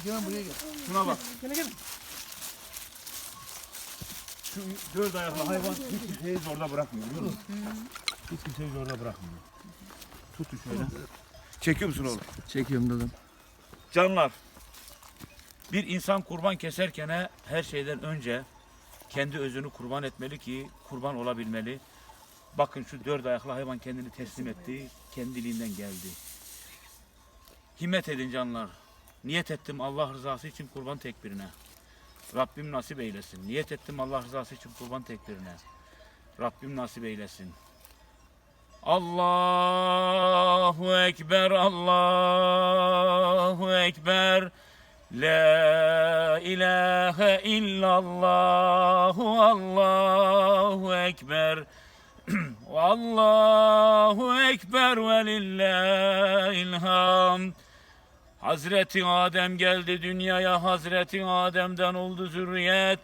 Egemen buraya gel. Şuna bak. Gel gel. Şu dört ayaklı hayvan hiç kimseyi orada bırakmıyor biliyor musun? Hiç kimseyi orada bırakmıyor. Tutun şöyle. Çekiyor musun oğlum? Çekiyorum dedim. Canlar, bir insan kurban keserken her şeyden önce kendi özünü kurban etmeli ki kurban olabilmeli. Bakın şu dört ayaklı hayvan kendini teslim etti, kendiliğinden geldi. Himmet edin canlar. Niyet ettim Allah rızası için kurban tekbirine. Rabbim nasip eylesin. Niyet ettim Allah rızası için kurban tekbirine. Rabbim nasip eylesin. Allahu Ekber, Allahu Ekber. La ilahe illallah, Allahu Ekber. Allahu Ekber ve lillahil hamd. Hazreti Adem geldi dünyaya, Hazreti Adem'den oldu zürriyet.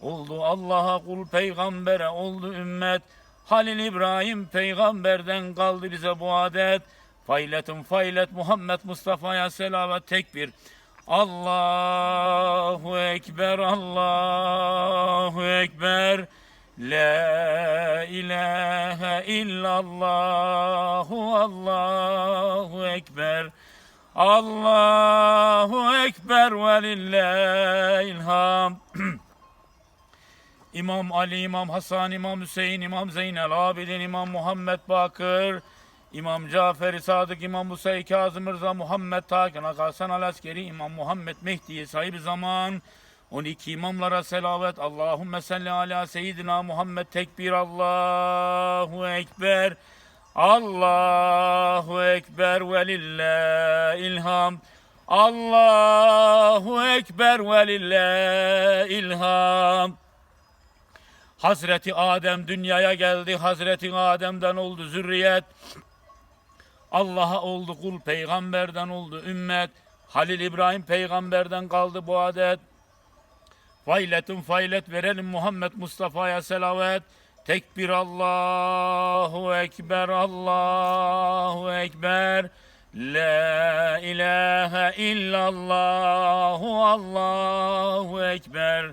Oldu Allah'a kul peygambere oldu ümmet. Halil İbrahim peygamberden kaldı bize bu adet. Fayletun faylet Muhammed Mustafa'ya selavat tekbir. Allahu Ekber, Allahu Ekber. La ilahe illallah, Allahu Ekber. Allahu Ekber ve lillahil hamd. İmam Ali, İmam Hasan, İmam Hüseyin, İmam Zeynel Abidin, İmam Muhammed Bakır, İmam Cafer Sadık, İmam Musa Kazım Rıza, Muhammed Takin, Hasan Al Askeri, İmam Muhammed Mehdi sahibi zaman, 12 imamlara selavet. Allahümme salli ala seyyidina Muhammed tekbir. Allahu Ekber. Allahu Ekber ve lillahil hamd. Allahu Ekber ve lillahil hamd. Hazreti Adem dünyaya geldi. Hazreti Adem'den oldu zürriyet. Allah'a oldu kul, peygamberden oldu ümmet. Halil İbrahim peygamberden kaldı bu adet. Fayletun faylet verelim Muhammed Mustafa'ya selavet. Tekbir Allahu Ekber, Allahu Ekber. La ilahe illallah, Allahu Ekber.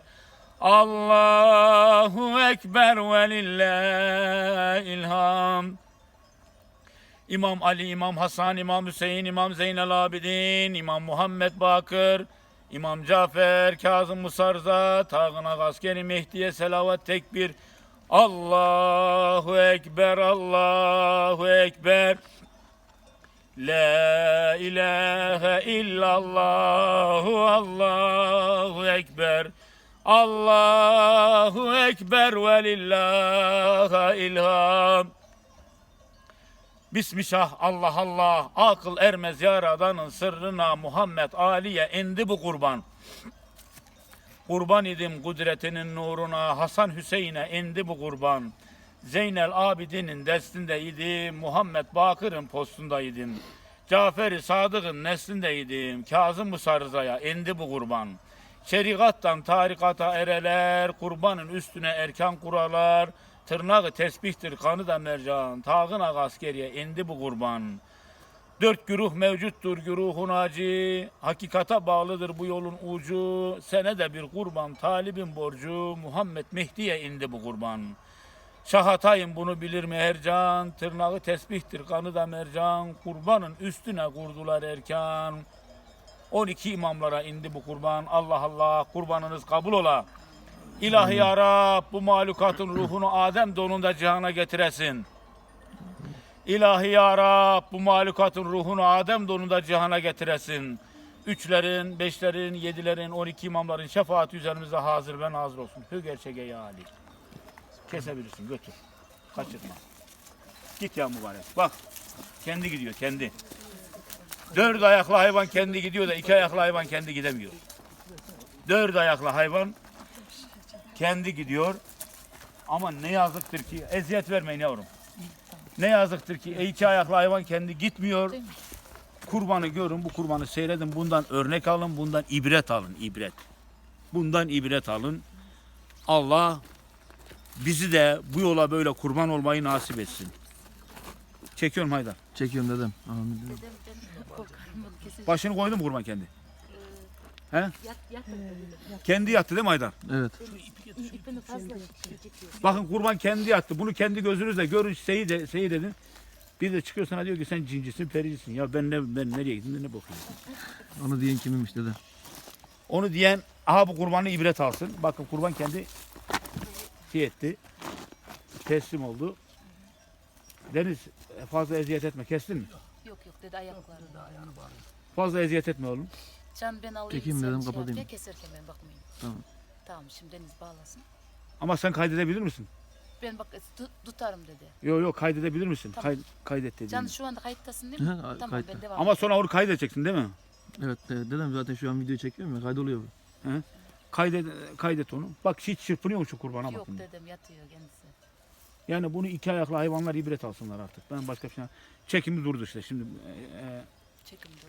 Allahu Ekber ve lillahil. İmam Ali, İmam Hasan, İmam Hüseyin, İmam Zeynel Abidin, İmam Muhammed Bakır, İmam Cafer, Kazım Musarza, Tağına Askeri Mehdi'ye selavat tekbir. Allahu Ekber, Allahu Ekber. La ilahe illallah, Allahu Ekber. Allahu Ekber ve lillahil hamd. Bismillah Allah Allah akıl ermez yaradanın sırrına Muhammed Ali'ye indi bu kurban. Kurban idim kudretinin nuruna Hasan Hüseyin'e indi bu kurban. Zeynel Abidin'in destindeydim, Muhammed Bakır'ın postundaydım. Cafer-i Sadık'ın neslindeydim, Kazım Musarıza'ya indi bu kurban. Şeriattan tarikata ereler, kurbanın üstüne erkan kuralar, tırnağı tesbihtir kanı da mercan, tağın ağa askeriye indi bu kurban. Dört güruh mevcuttur güruhun acı, hakikata bağlıdır bu yolun ucu, senede bir kurban talibin borcu, Muhammed Mehdi'ye indi bu kurban. Şahatayım bunu bilir mi Ercan, tırnağı tesbihtir kanı da mercan, kurbanın üstüne kurdular erkan. 12 imamlara indi bu kurban. Allah Allah kurbanınız kabul ola. İlahi ya Rab bu mahlukatın ruhunu Adem donunda cihana getiresin. İlahi ya Rab bu mahlukatın ruhunu Adem donunda cihana getiresin. Üçlerin, beşlerin, yedilerin, on iki imamların şefaati üzerimizde hazır ben hazır olsun. Hü gerçeğe ya Ali. Kesebilirsin götür. Kaçırma. Git ya mübarek. Bak kendi gidiyor kendi. Dört ayaklı hayvan kendi gidiyor da iki ayaklı hayvan kendi gidemiyor. Dört ayaklı hayvan kendi gidiyor. Ama ne yazıktır ki eziyet vermeyin yavrum. Ne yazıktır ki e, iki ayaklı hayvan kendi gitmiyor. Kurbanı görün bu kurbanı seyredin bundan örnek alın bundan ibret alın ibret. Bundan ibret alın. Allah bizi de bu yola böyle kurban olmayı nasip etsin. Çekiyorum Haydar. Çekiyorum dedem. Amin kesin. Başını koydu mu kurban kendi? He? Yat, yat dedi. Kendi yattı değil mi Haydar? Evet. İpini fazla çekiyor. Bakın kurban kendi yattı. Bunu kendi gözünüzle görün Seyit, de, Seyit dedin. Bir de çıkıyor sana diyor ki sen cincisin, pericisin. Ya ben ne ben nereye gittim de ne bakıyorum. Onu diyen kimmiş dedem? Onu diyen aha bu kurbanı ibret alsın. Bakın kurban kendi şey etti. Teslim oldu. Deniz fazla eziyet etme. Kestin mi? Yok yok dedi ayakları. Fazla eziyet etme oğlum. Can ben alayım. Çekeyim sen dedim, şey yap, kapatayım. Ya keserken ben bakmayayım. Tamam. Tamam şimdi Deniz bağlasın. Ama sen kaydedebilir misin? Ben bak tut- tutarım dedi. Yok yok kaydedebilir misin? Tamam. Kay, kaydet dediğini. Can şu anda kayıttasın değil mi? Hı, tamam kayıtta. ben devam Ama sonra onu kaydedeceksin değil mi? Evet de- dedem zaten şu an video çekiyorum ya kaydoluyor bu. Kaydet, kaydet onu. Bak hiç çırpınıyor mu şu kurbana Yok bakın. dedem yatıyor kendisi. Yani bunu iki ayaklı hayvanlar ibret alsınlar artık. Ben başka bir şey... Çekimi durdu işte şimdi. e, e, Çekim durdu.